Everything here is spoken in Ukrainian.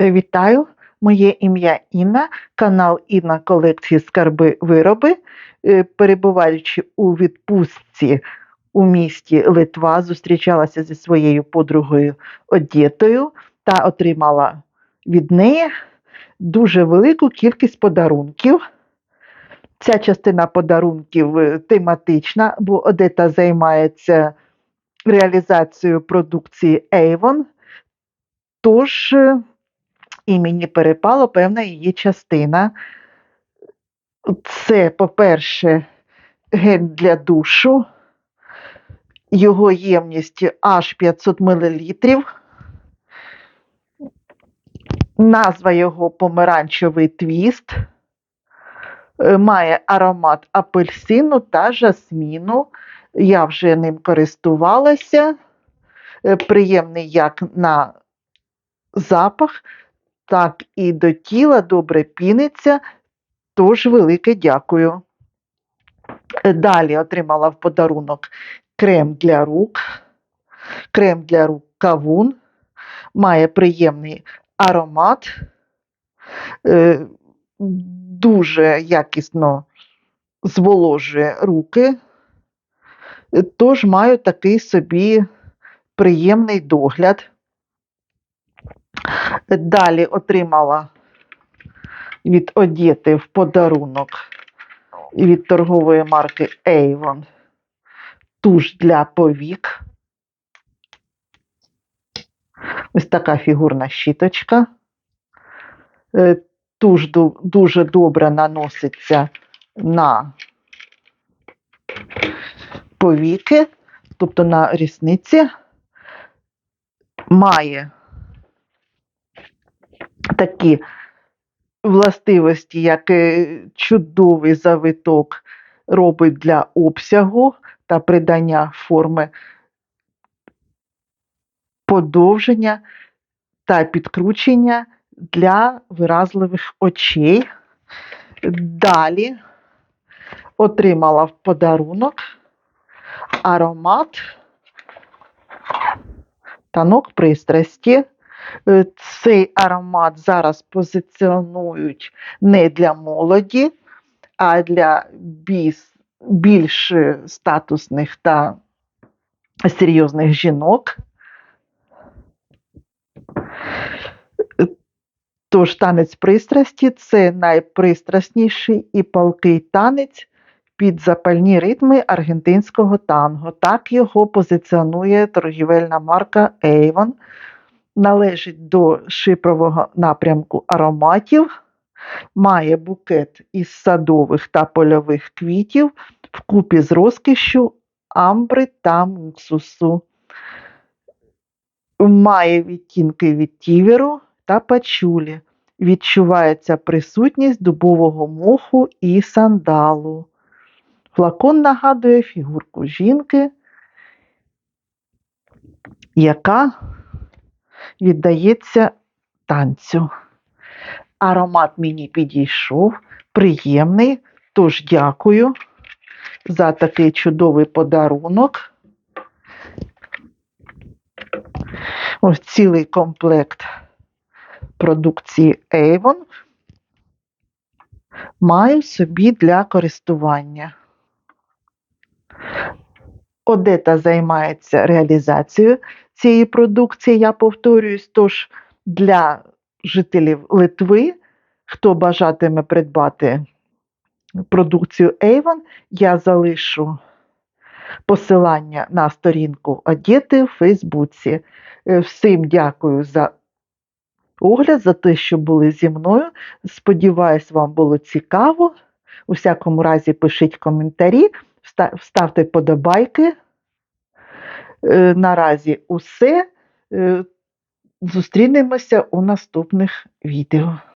Вітаю! Моє ім'я Інна, канал Інна колекції Скарби Вироби. Е, Перебуваючи у відпустці у місті Литва, зустрічалася зі своєю подругою Одєтою та отримала від неї дуже велику кількість подарунків. Ця частина подарунків е, тематична, бо Одета займається реалізацією продукції Avon. Тож е, і мені перепала певна її частина. Це, по-перше, гель для душу, його ємність аж 500 мл. Назва його помаранчевий твіст. Е, Має аромат апельсину та жасміну. Я вже ним користувалася. Е, Приємний як на запах, так і до тіла добре піниться. Тож велике дякую. Е, Далі отримала в подарунок крем для рук. Крем для рук кавун. Має приємний аромат. Е, Дуже якісно зволожує руки. Е, Тож маю такий собі приємний догляд. Далі отримала від Одєти в подарунок від торгової марки Avon туш для повік. Ось така фігурна щіточка. Е, Туш дуже добре наноситься на повіки, тобто на рісниці. Має такі властивості, як е, чудовий завиток робить для обсягу та придання форми подовження та підкручення для виразливих очей. Далі отримала в подарунок аромат танок пристрасті. Е, Цей аромат зараз позиціонують не для молоді, а для більш статусних та серйозних жінок. Тож танець пристрасті це найпристрасніший і палкий танець під запальні ритми аргентинського танго. Так його позиціонує торгівельна марка Avon. Належить до шипрового напрямку ароматів, має букет із садових та польових квітів вкупі з розкішшю амбри та муксусу. Має відтінки від тіверу та пачулі. Відчувається присутність дубового моху і сандалу. Флакон нагадує фігурку жінки, яка віддається танцю. Аромат мені підійшов, приємний, тож дякую за такий чудовий подарунок. Ось цілий комплект продукції Avon маю собі для користування. Одета займається реалізацією цієї продукції, я повторююсь, тож для жителів Литви, хто бажатиме придбати продукцію Avon, я залишу посилання на сторінку Одєти в Фейсбуці. Е, Всім дякую за огляд, за те, що були зі мною. Сподіваюсь, вам було цікаво. У всякому разі, пишіть коментарі, ставте подобайки. Е, Наразі усе. Е, Зустрінемося у наступних відео.